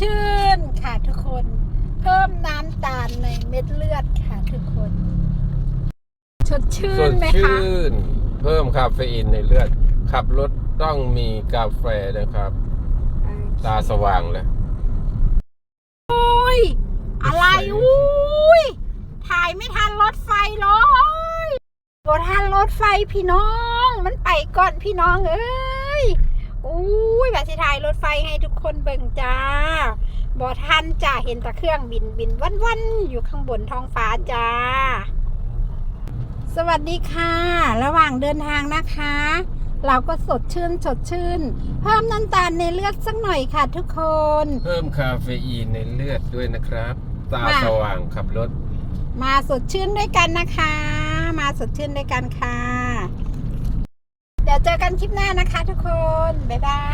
ชื่นค่ะทุกคน เพิ่มน้ำตาลในเม็ดเลือดค่ะทุกคน สดชื่สนดไหมคะ ชื่น เพิ่มคาเฟอีนในเลือด ขับรถต้องมีกาแฟนะครับ ตาสว่างเลย โอ้ย อะไรอุ้ย ถ่ายไม่ทันรถไฟเลยบทันรถไฟพี่น้อง มันไปก่อนพี่น้องเอ้ย อุ้ยแบบสิถ่ายรถไฟให้ทุกคนเบิ่งจ้าบอทันจ้าเห็นแต่เครื่องบินบินวันวันๆอยู่ข้างบนท้องฟ้าจ้า สวัสดีค่ะ ระหว่างเดินทางนะคะ เราก็สดชื่นสดชื่น เพิ่มน้ำตาลในเลือดสักหน่อยค่ะทุกคน เพิ่มคาเฟอีนในเลือดด้วยนะครับ ตามา สว่างขับรถ มาสดชื่นด้วยกันนะคะ มาสดชื่นด้วยกันค่ะเดี๋ยวเจอกันคลิปหน้านะคะทุกคน บ๊ายบาย